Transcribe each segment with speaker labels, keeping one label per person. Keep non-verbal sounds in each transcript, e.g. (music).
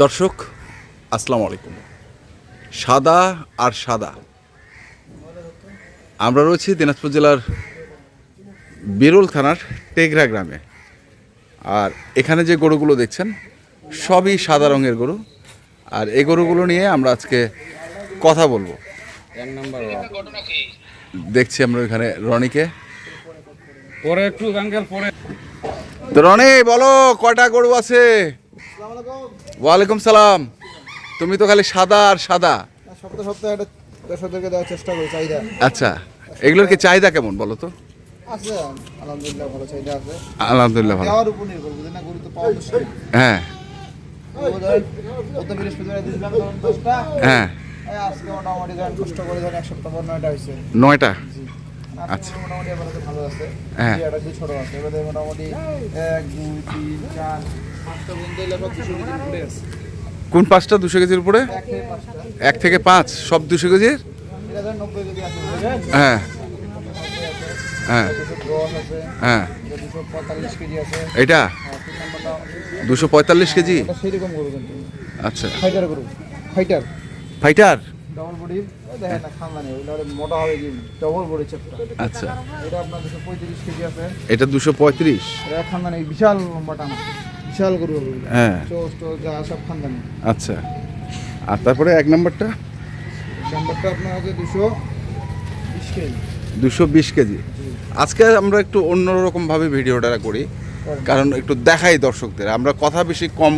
Speaker 1: দর্শক আসসালামু আলাইকুম। সাদা আর সাদা। আমরা রয়েছি দিনাজপুর জেলার বিরল থানার টেগরা গ্রামে। আর এখানে যে গরুগুলো দেখছেন সবই সাদা রঙের গরু। আর এই গরুগুলো নিয়ে আমরা আজকে কথা বলব। দেখছি আমরা এখানে রনিকে।
Speaker 2: পরে একটু আঙ্কেল পরে।
Speaker 1: তো রনি বলো কয়টা গরু আছে? ওয়ালাইকুম সালাম। তুমি তো খালি সাদা আর সাদা।
Speaker 3: সপ্তাহে সপ্তাহে একটা দর্শকদেরকে দেওয়ার চেষ্টা করি চাহিদা।
Speaker 1: আচ্ছা এগুলোর কি চাহিদা কেমন বলো তো?
Speaker 3: আছে আলহামদুলিল্লাহ ভালো চাহিদা আছে।
Speaker 1: আলহামদুলিল্লাহ ভালো।
Speaker 3: দেওয়ার উপর নির্ভর বুঝলেন না গরু তো পাওয়া মুশকিল।
Speaker 1: হ্যাঁ।
Speaker 3: গত বৃহস্পতিবার দশটা।
Speaker 1: হ্যাঁ।
Speaker 3: আজকে মোটামুটি ধরেন কষ্ট করে ধরেন এক সপ্তাহ পর নয়টা হয়েছে।
Speaker 1: নয়টা?
Speaker 3: জি।
Speaker 1: আচ্ছা।
Speaker 3: আচ্ছা। মোটামুটি এবার ভালো আছে।
Speaker 1: হ্যাঁ।
Speaker 3: ছোট আছে। এবারে মোটামুটি এক দুই তিন চার
Speaker 1: কোন পাঁচটা? দুশো কেজির উপরে?
Speaker 3: এক থেকে
Speaker 1: পাঁচ? সব দুশো কেজির? হ্যাঁ। হ্যাঁ।
Speaker 3: দুশো
Speaker 1: হ্যাঁ।
Speaker 3: এটা দুশো পঁয়তাল্লিশ কেজি আছে।
Speaker 1: এটা?
Speaker 3: হ্যাঁ
Speaker 1: দুশো পঁয়তাল্লিশ কেজি?
Speaker 3: কিন্তু।
Speaker 1: আচ্ছা।
Speaker 3: ফাইটার ফাইটার
Speaker 1: ফাইটার
Speaker 3: ডবল বডির দেখেন না খানদানি ওইটা মোটা হবে কি? ডবল বডি চেপটা
Speaker 1: আচ্ছা।
Speaker 3: এটা আপনার দুশো পঁয়ত্রিশ কেজি আছে।
Speaker 1: এটা দুশো পঁয়ত্রিশ?
Speaker 3: এটা খানদানি বিশাল লম্বা টানা বিশাল গরু হবে।
Speaker 1: হ্যাঁ।
Speaker 3: যা সব খানদানি।
Speaker 1: আচ্ছা। আর তারপরে এক নম্বরটা?
Speaker 3: নাম্বারটা আপনার আছে দুশো বিশ কেজি।
Speaker 1: দুশো বিশ কেজি। আজকে আমরা একটু অন্যরকমভাবে ভিডিওটা করি কারণ একটু দেখাই দর্শকদের। আমরা কথা বেশি কম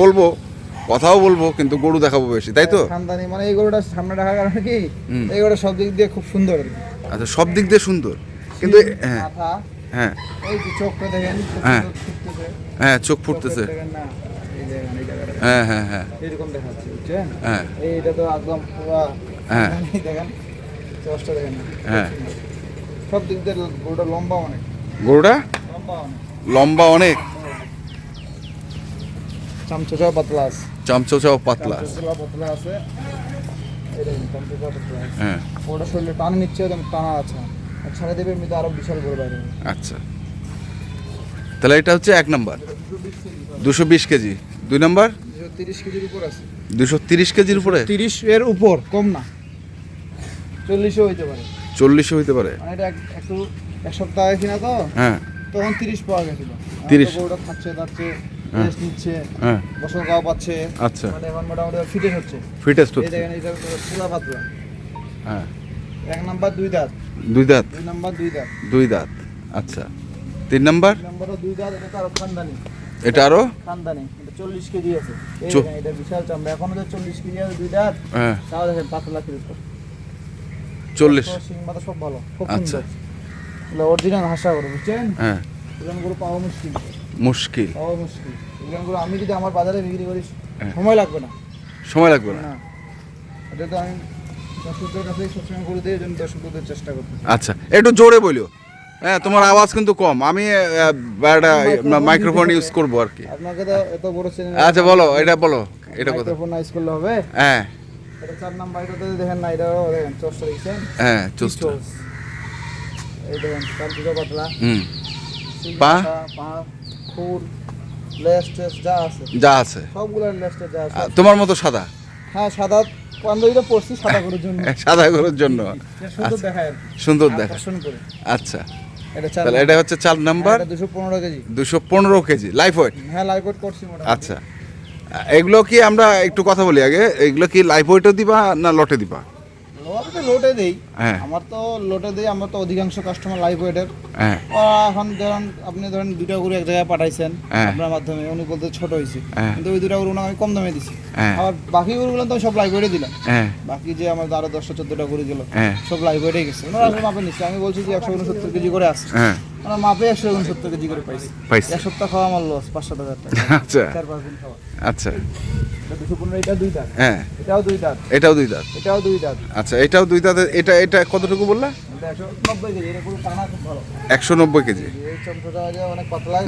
Speaker 1: বলব কথাও বলব কিন্তু গরু দেখাবো বেশি তাই তো?
Speaker 3: খানদানি মানে এই গরুটা সামনে রাখার কারণে কি? এই গরুটা সব দিক দিয়ে খুব সুন্দর।
Speaker 1: আচ্ছা সব দিক দিয়ে সুন্দর। কিন্তু হ্যাঁ। হ্যাঁ। হ্যাঁ। হ্যাঁ চোখ ফুটতেছে। হ্যাঁ হ্যাঁ হ্যাঁ।
Speaker 3: এরকম দেখাচ্ছে
Speaker 1: হ্যাঁ।
Speaker 3: এইটা তো একদম পুরা
Speaker 1: হ্যাঁ। (laughs)
Speaker 3: দেখেন চোখটা দেখেন
Speaker 1: হ্যাঁ।
Speaker 3: সব দিক দিয়ে গরুটা লম্বা অনেক।
Speaker 1: গরুটা?
Speaker 3: লম্বা অনেক।
Speaker 1: লম্বা অনেক?
Speaker 3: চামচোচা পাতলা আছে।
Speaker 1: চমচচাও পাতলা
Speaker 3: পাতলা আছে।
Speaker 1: হ্যাঁ।
Speaker 3: ওটা শরীরে টান নিচ্ছে একদম টানা আছে। আর ছাড়া দেবে এমনিতে আরও বিশাল বড় হবে।
Speaker 1: আচ্ছা। তাহলে এটা হচ্ছে এক নাম্বার। দুশো বিশ কেজি। দুই নাম্বার?
Speaker 3: দুশো তিরিশ কেজির উপর আছে।
Speaker 1: দুশো তিরিশ কেজির উপরে?
Speaker 3: তিরিশ এর উপর কম না। চল্লিশও হইতে পারে।
Speaker 1: চল্লিশও হইতে পারে।
Speaker 3: মানে এটা এক- একটু এক সপ্তাহ আগে কিনা তো?
Speaker 1: হ্যাঁ।
Speaker 3: তখন তিরিশ পাওয়া গেছিল
Speaker 1: 30
Speaker 3: গরুটা খাচ্ছে
Speaker 1: হ্যাঁ।
Speaker 3: রেস্ট নিচ্ছে
Speaker 1: হ্যাঁ।
Speaker 3: বছর গাও পাচ্ছে।
Speaker 1: আচ্ছা।
Speaker 3: মানে এখন মোটামুটি ফিটেস হচ্ছে।
Speaker 1: ফিটেস্ট
Speaker 3: এই
Speaker 1: হচ্ছে।
Speaker 3: দেখেন এটা পুরা পাতলা।
Speaker 1: হ্যাঁ।
Speaker 3: এক নাম্বার দুই দাঁত।
Speaker 1: দুই দাঁত?
Speaker 3: দুই নাম্বার দুই দাঁত।
Speaker 1: দুই দাঁত। আচ্ছা। তিন নাম্বার?
Speaker 3: নাম্বারও দুই দাঁত এটা আরও খানদানি।
Speaker 1: এটা আরও?
Speaker 3: খানদানি। এটা চল্লিশ কেজি আছে। এই এটা বিশাল চামড়া। এখনও তো চল্লিশ কেজি আছে দুই দাঁত।
Speaker 1: হ্যাঁ।
Speaker 3: তাও দেখেন পাতলা কেজি
Speaker 1: চল্লিশ।
Speaker 3: সিং মাথা সব ভালো। খুব
Speaker 1: আচ্ছা।
Speaker 3: সুন্দর অরিজিনাল হাসা করে বুঝছেন?
Speaker 1: হ্যাঁ।
Speaker 3: করে পাওয়া মুশকিল।
Speaker 1: মুশকিল।
Speaker 3: পাওয়া মুশকিল। করে আমি যদি আমার বাজারে বিক্রি করি
Speaker 1: হ্যাঁ।
Speaker 3: সময় লাগবে না।
Speaker 1: সময় লাগবে না।
Speaker 3: না। এটা তো আমি দর্শকদের কাছে সবসময় করে দিই জন্য দর্শকদের চেষ্টা করতেছি
Speaker 1: আচ্ছা একটু জোরে বলিও। হ্যাঁ তোমার আওয়াজ কিন্তু কম। আমি একটা মাইক্রোফোন ইউজ করব আর কি।
Speaker 3: আপনাকে তো এত বড় চ্যানেল
Speaker 1: আচ্ছা বলো এটা বলো এটা কথা
Speaker 3: মাইক্রোফোন ইউজ করলে হবে।
Speaker 1: হ্যাঁ।
Speaker 3: এটা চার নাম্বার এটা দেখেন না দেখেন দেখছেন?
Speaker 1: হ্যাঁ
Speaker 3: এই দেখেন কান দুটো পাতলা।
Speaker 1: হুম। পা?
Speaker 3: পা খুর লেস টেস যা আছে।
Speaker 1: যা আছে।
Speaker 3: সবগুলোর লেস যা আছে।
Speaker 1: তোমার মতো সাদা?
Speaker 3: হ্যাঁ সাদা। পাঞ্জাবিটা পরছি সাদা করার জন্য।
Speaker 1: সাদা গরুর জন্য। (laughs)
Speaker 3: সুন্দর দেখায়
Speaker 1: সুন্দর দেখা আচ্ছা।
Speaker 3: এটা
Speaker 1: তাহলে এটা হচ্ছে চাল নাম্বার?
Speaker 3: দুশো পনেরো কেজি।
Speaker 1: দুশো পনেরো কেজি। লাইফ ওয়েট
Speaker 3: হ্যাঁ লাইফ ওয়েট করছি
Speaker 1: আচ্ছা। এগুলো কি আমরা একটু কথা বলি আগে? এগুলো কি লাইফ ওয়েটও দিবা না লটে দিবা?
Speaker 3: তো লোটে দেই।
Speaker 1: হ্যাঁ।
Speaker 3: আমার তো লোটে দেই আমার তো অধিকাংশ কাস্টমার লাইভ ওয়েটের এখন ধরেন আপনি ধরেন দুটা গরু এক জায়গায় পাঠাইছেন
Speaker 1: হ্যাঁ।
Speaker 3: আপনার মাধ্যমে উনি বলতে ছোট হয়েছে
Speaker 1: হ্যাঁ।
Speaker 3: কিন্তু ওই দুটা গরু আমি কম দামে দিছি। আর বাকি গরুগুলো তো সব লাইভ ওয়েটে দিলাম। বাকি যে আমার আরও দশটা চোদ্দটা গরু গেল সব লাইভ ওয়েটে গেছে। ওনারা আসলে মাপে নিচ্ছে। আমি বলছি যে একশো উনসত্তর কেজি করে আসছে ওনার মাপে একশো উনসত্তর কেজি করে পাইছি।
Speaker 1: পাইছি।
Speaker 3: এক সপ্তাহ খাওয়া আমার লস হাজার টাকা।
Speaker 1: আচ্ছা।
Speaker 3: চার পাঁচ দিন খাওয়া।
Speaker 1: আচ্ছা।
Speaker 3: এটা দুশো পনেরো এটা দুই
Speaker 1: হ্যাঁ।
Speaker 3: এটাও দুই দাঁত।
Speaker 1: এটাও
Speaker 3: এটাও দুই
Speaker 1: এটাও এটা এটা কতটুকু বললা?
Speaker 3: একশো নব্বই কেজি অনেক পাতলা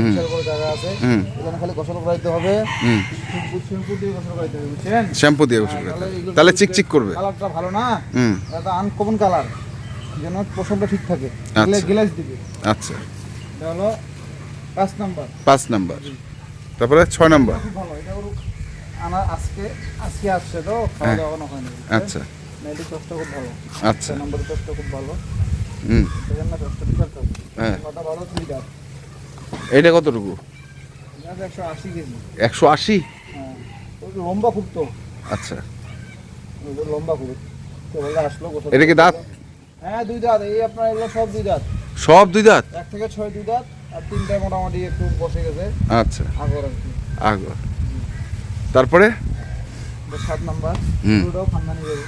Speaker 3: জায়গা আছে। এখানে খালি গোসল করাইতে হবে। শ্যাম্পু দিয়ে গোসল করাইতে হ্যাঁ,
Speaker 1: তাহলে চিকচিক করবে।
Speaker 3: কালারটা ভালো না?
Speaker 1: হুম।
Speaker 3: আনকমন কালার যেন পশমটা ঠিক থাকে।
Speaker 1: আচ্ছা।
Speaker 3: গ্লাস দিবে।
Speaker 1: আচ্ছা।
Speaker 3: এটা হলো পাঁচ নাম্বার।
Speaker 1: পাঁচ নাম্বার। তারপরে ছয় নাম্বার।
Speaker 3: ভালো। এটা আনা আজকে আজকে আসছে তো খাওয়া
Speaker 1: হ্যাঁ।
Speaker 3: দাওয়া এখনও হয়নি
Speaker 1: আচ্ছা।
Speaker 3: মেয়েটির চোখটা খুব ভালো।
Speaker 1: আচ্ছা।
Speaker 3: ছয় নম্বরের চোখটা খুব ভালো।
Speaker 1: হুম।
Speaker 3: না চোখটা বিশাল চোখ
Speaker 1: হ্যাঁ।
Speaker 3: কথা ভালো দুই দাঁত।
Speaker 1: এইটা কতটুকু?
Speaker 3: একশো আশি কেজি।
Speaker 1: একশো আশি?
Speaker 3: হ্যাঁ। লম্বা খুব তো।
Speaker 1: আচ্ছা।
Speaker 3: লম্বা খুব। তো বলে আসলো
Speaker 1: এটা কি দাঁত?
Speaker 3: হ্যাঁ দুই দাঁত। এই আপনার এগুলো সব দুই দাঁত।
Speaker 1: সব দুই দাঁত?
Speaker 3: এক থেকে ছয় দুই দাঁত আর তিনটায় মোটামুটি একটু বসে গেছে।
Speaker 1: আচ্ছা।
Speaker 3: আগর আর কি।
Speaker 1: আগর। তারপরে?
Speaker 3: সাত নাম্বার। দুটোও খানদানি গরু।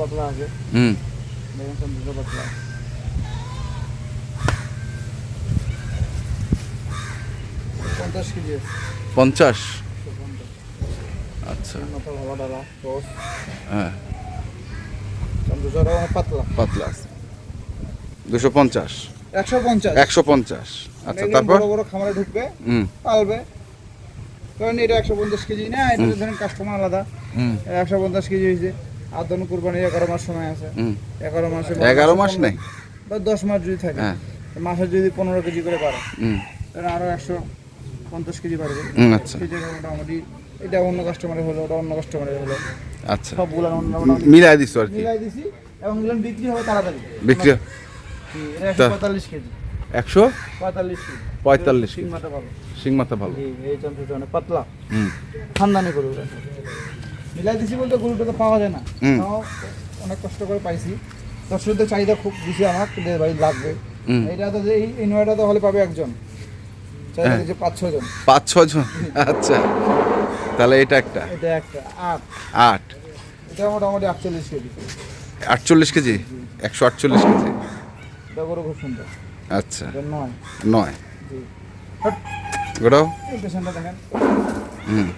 Speaker 3: পাতলা আছে।
Speaker 1: হুম।
Speaker 3: দেখেন চামচুটা পাতলা। পঞ্চাশ কেজি
Speaker 1: পঞ্চাশ? আচ্ছা। হ্যাঁ।
Speaker 3: চামচুটাও অনেক পাতলা।
Speaker 1: পাতলা আছে। দুশো পঞ্চাশ।
Speaker 3: একশো পঞ্চাশ।
Speaker 1: একশো পঞ্চাশ। আচ্ছা তারপর?
Speaker 3: বড় বড় খামারে ঢুকবে
Speaker 1: হুম।
Speaker 3: পালবে। কারণ এটা একশো পঞ্চাশ কেজি না এটা ধরেন কাস্টমার আলাদা।
Speaker 1: হুম।
Speaker 3: একশো পঞ্চাশ কেজি হয়েছে। আর ধরুন কোরবানির এগারো মাস সময় আছে। এগারো মাসে
Speaker 1: এগারো মাস নেই?
Speaker 3: বা দশ মাস যদি থাকে।
Speaker 1: হ্যাঁ।
Speaker 3: মাসে যদি পনেরো কেজি করে তাহলে আরও একশো পঞ্চাশ কেজি পারবে
Speaker 1: আচ্ছা।
Speaker 3: মোটামুটি এটা অন্য কাস্টমারের হলো ওটা অন্য কাস্টমারের হলো।
Speaker 1: আচ্ছা।
Speaker 3: সবগুলো
Speaker 1: মিলাই দিছো আর কি?
Speaker 3: মিলাই দিছি এবং এগুলো বিক্রি হবে তাড়াতাড়ি।
Speaker 1: বিক্রি তা-
Speaker 3: পঁয়তাল্লিশ কেজি।
Speaker 1: একশো?
Speaker 3: পঁয়তাল্লিশ কেজি।
Speaker 1: পঁয়তাল্লিশ
Speaker 3: সিং মাথা পাবো
Speaker 1: শিং মাথা ভালো।
Speaker 3: এই চামচুটা অনেক পাতলা।
Speaker 1: হুম।
Speaker 3: খানদানি গরু মিলাই দিছি বলতে গরুটা তো পাওয়া যায় না। অনেক কষ্ট করে পাইছি। দর্শকদের চাহিদা খুব বেশি আমার ভাই লাগবে। এটা তো এই নয়টা তো হলে পাবে একজন। চাহিদা
Speaker 1: হ্যাঁ।
Speaker 3: পাঁচ ছয় জন
Speaker 1: পাঁচ ছজন আচ্ছা। তাহলে এটা একটা?
Speaker 3: এটা একটা আট।
Speaker 1: আট।
Speaker 3: এটা মোটামুটি আটচল্লিশ কেজি।
Speaker 1: আটচল্লিশ কেজি? একশো আটচল্লিশ কেজি।
Speaker 3: এটা গরু খুব সুন্দর।
Speaker 1: আচ্ছা।
Speaker 3: নয়।
Speaker 1: নয়। গোটাও
Speaker 3: দেখেন।
Speaker 1: হুম।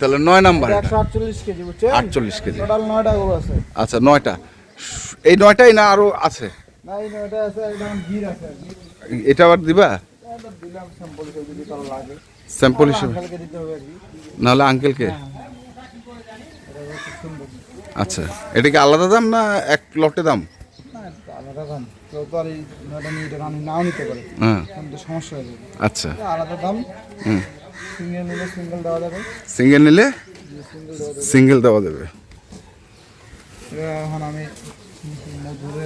Speaker 1: তাহলে নয় নাম্বার
Speaker 3: আটচল্লিশ কেজি
Speaker 1: আচ্ছা নয়টা। এই নয়টাই না আরও আছে? এটা আবার দিবা?
Speaker 3: দিলাম স্যাম্পল হিসেবে?
Speaker 1: নাহলে আঙ্কেলকে আচ্ছা এটা কি আলাদা দাম না এক লটে দাম?
Speaker 3: আলাদা দাম। কেউ তো আর এই নয়টা নিয়ে এটা রানি নাও নিতে পারে।
Speaker 1: হ্যাঁ।
Speaker 3: কিন্তু সমস্যা হয়ে যাবে।
Speaker 1: আচ্ছা।
Speaker 3: আলাদা দাম।
Speaker 1: হুম।
Speaker 3: সিঙ্গেল নিলে সিঙ্গেল দেওয়া যাবে।
Speaker 1: সিঙ্গেল নিলে
Speaker 3: সিঙ্গেল দেওয়া যাবে। এখন আমি মধুরে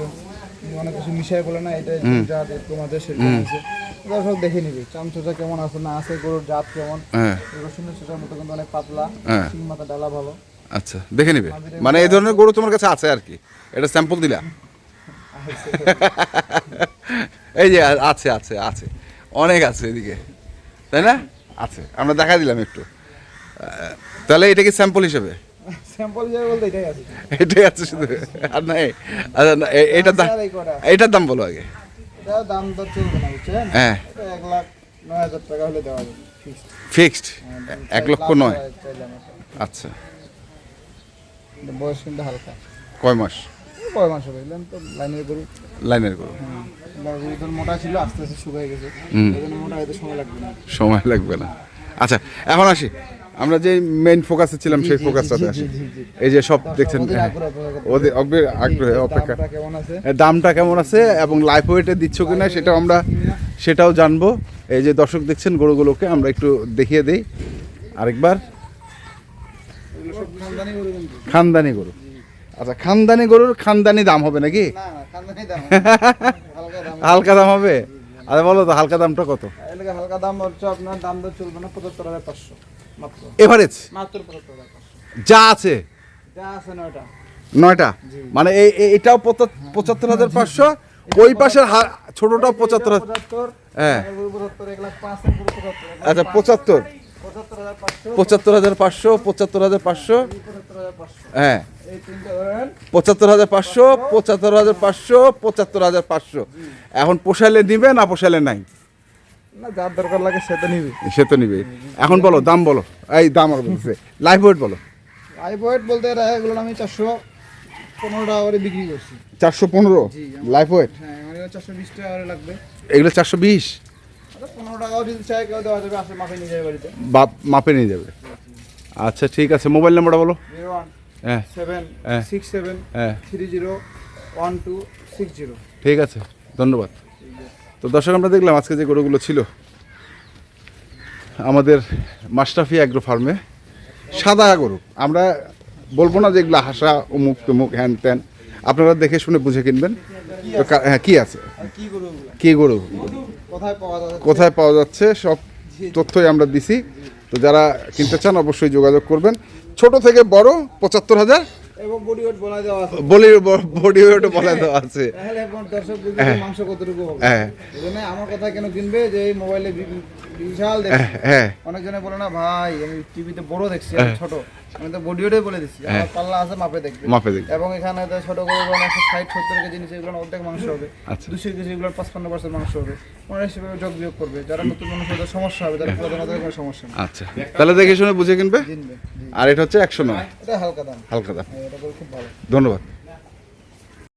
Speaker 3: অনেক কিছু মিশাই বলে না এটা জাত তোমাদের সেটা আছে। ওটা দেখে নিবি চামচুটা কেমন আছে না আছে গরুর জাত কেমন।
Speaker 1: হ্যাঁ।
Speaker 3: রসুনের সেটার মতো কিন্তু অনেক পাতলা
Speaker 1: হ্যাঁ।
Speaker 3: শিং মাথা ডালা ভালো।
Speaker 1: আচ্ছা দেখে নিবে। মানে এই ধরনের গরু তোমার কাছে আছে আর কি। এটা স্যাম্পল দিলা? (laughs) এই যে আছে আছে আছে। অনেক আছে এদিকে। তাই না? আছে আমরা দেখা দিলাম একটু। তাহলে এটা কি স্যাম্পল হিসেবে?
Speaker 3: স্যাম্পল হিসেবে বলতে এটাই আছে।
Speaker 1: এটাই আছে শুধু। আর আচ্ছা না, এটার দাম এটার বলো আগে।
Speaker 3: এটা দাম চলবে না বুঝছেন?
Speaker 1: হ্যাঁ।
Speaker 3: এক লাখ নয় হাজার টাকা হলে দেওয়া যাবে ফিক্সড
Speaker 1: ফিক্সড এক লক্ষ নয়? আচ্ছা।
Speaker 3: বয়স কিন্তু হালকা।
Speaker 1: কয় মাস?
Speaker 3: কয় মাস হবে তো লাইনের গরু।
Speaker 1: লাইনের গরু।
Speaker 3: হ্যাঁ মোটা ছিল আস্তে আস্তে শুকিয়ে গেছে। মোটা হতে সময় লাগবে না।
Speaker 1: সময় লাগবে না। আচ্ছা এখন আসি। আমরা যে মেইন ফোকাসে ছিলাম সেই ফোকাসটাতে আসি। এই যে সব দেখছেন
Speaker 3: ওদের
Speaker 1: হ্যাঁ,
Speaker 3: আগ্রহ অপেক্ষা করতে
Speaker 1: ওদের আগ্রহে অপেক্ষা।
Speaker 3: দামটা কেমন আছে?
Speaker 1: এর দামটা কেমন আছে এবং লাইফ ওয়েটে দিচ্ছ কিনা সেটাও আমরা সেটাও জানব। এই যে দর্শক দেখছেন গরুগুলোকে আমরা একটু দেখিয়ে দেই। আরেকবার।
Speaker 3: খানদানি গরু।
Speaker 1: আচ্ছা খানদানি গরুর খানদানি দাম হবে নাকি? (laughs)
Speaker 3: হালকা দাম
Speaker 1: হবে। আরে বলো তো হালকা দামটা কত?
Speaker 3: হালকা দাম হচ্ছে আপনার দাম দর চলবে না পঁচাত্তর হাজার পাঁচশো।
Speaker 1: এভারেজ যা আছে?
Speaker 3: যা নয়টা।
Speaker 1: মানে এই এই- এটাও পঁচাত্তর হাজার পাঁচশো। ওই পাশের ছোটটাও পঁচাত্তর হ্যাঁ। আচ্ছা পঁচাত্তর।
Speaker 3: পঁচাত্তর হাজার পাঁচশো।
Speaker 1: পঁচাত্তর হাজার পাঁচশো হ্যাঁ। পঁচাত্তর হাজার পাঁচশো পঁচাত্তর হাজার পাঁচশো পঁচাত্তর হাজার পাঁচশো। এখন পোষাইলে নিবে না পোষাইলে নাই?
Speaker 3: না যার দরকার লাগে সে তো নিবি।
Speaker 1: সে তো নিবে এখন বলো দাম বলো। এই দাম আর বলছে লাইফ ওয়েট বলো।
Speaker 3: আই পয়েন্ট বলতে এগুলো আমি চারশো পনেরো টাকা করে বিক্রি করছি।
Speaker 1: চারশো পনেরো? লাইফ ওয়েট
Speaker 3: হ্যাঁ চারশো বিশ টাকা করে লাগবে।
Speaker 1: এগুলো চারশো বিশ?
Speaker 3: আচ্ছা, পনেরো টাকাও যদি চাই কেউ দেওয়া যাবে নিয়ে যাবে বাড়িতে।
Speaker 1: বাপ মাপে নিয়ে যাবে। আচ্ছা ঠিক আছে। মোবাইল নাম্বারটা বলো। হ্যাঁ।
Speaker 3: সেভেন
Speaker 1: হ্যাঁ।
Speaker 3: সিক্স সেভেন
Speaker 1: হ্যাঁ।
Speaker 3: Three zero one two six zero.
Speaker 1: ঠিক আছে। ধন্যবাদ। তো দর্শক আমরা দেখলাম আজকে যে গরুগুলো ছিল আমাদের মাস্টাফি অ্যাগ্রো ফার্মে সাদা গরু। আমরা বলব না যে এগুলো হাসা অমুক তমুক হ্যান ত্যান। আপনারা দেখে শুনে বুঝে কিনবেন। তো হ্যাঁ কি আছে?
Speaker 3: কি গরু ওগুলা?
Speaker 1: কি গরু?
Speaker 3: কোথায় পাওয়া
Speaker 1: কোথায় পাওয়া যাচ্ছে? সব তথ্যই আমরা দিছি। তো যারা কিনতে চান অবশ্যই যোগাযোগ করবেন। ছোট থেকে বড় পঁচাত্তর হাজার।
Speaker 3: এবং বডি ওয়েট বলা দেওয়া আছে।
Speaker 1: বলি বডি ওয়েটও বলে দেওয়া আছে।
Speaker 3: তাহলে এখন দর্শক বুঝবে মাংস কতটুকু হবে।
Speaker 1: হ্যাঁ।
Speaker 3: আমার কথা কেন কিনবে? যে এই মোবাইলে বিশাল দেখছি
Speaker 1: হ্যাঁ
Speaker 3: অনেকজনে বলে না ভাই আমি টিভিতে বড় দেখছি ছোট। আমি তো বডি বলে দিচ্ছি আমার পাল্লা আছে মাপে দেখবে।
Speaker 1: মাপে দেখবে।
Speaker 3: এবং এখানে তো ছোট করে একশো ষাট সত্তর কেজি নিচে এগুলো অর্ধেক মাংস হবে।
Speaker 1: আচ্ছা।
Speaker 3: দুশো কেজি এগুলো পাঁচপান্ন পার্সেন্ট মাংস হবে। ওনারা যোগ বিয়োগ করবে। যারা নতুন মানুষ ওদের সমস্যা হবে যারা পুরাতন ওদের কোনো সমস্যা নেই।
Speaker 1: আচ্ছা। তাহলে দেখে শুনে বুঝে কিনবে?
Speaker 3: কিনবে
Speaker 1: আর এটা হচ্ছে একশো নয়।
Speaker 3: এটা হালকা দাম।
Speaker 1: হালকা দাম।
Speaker 3: হ্যাঁ, এটা খুব ভালো।
Speaker 1: ধন্যবাদ।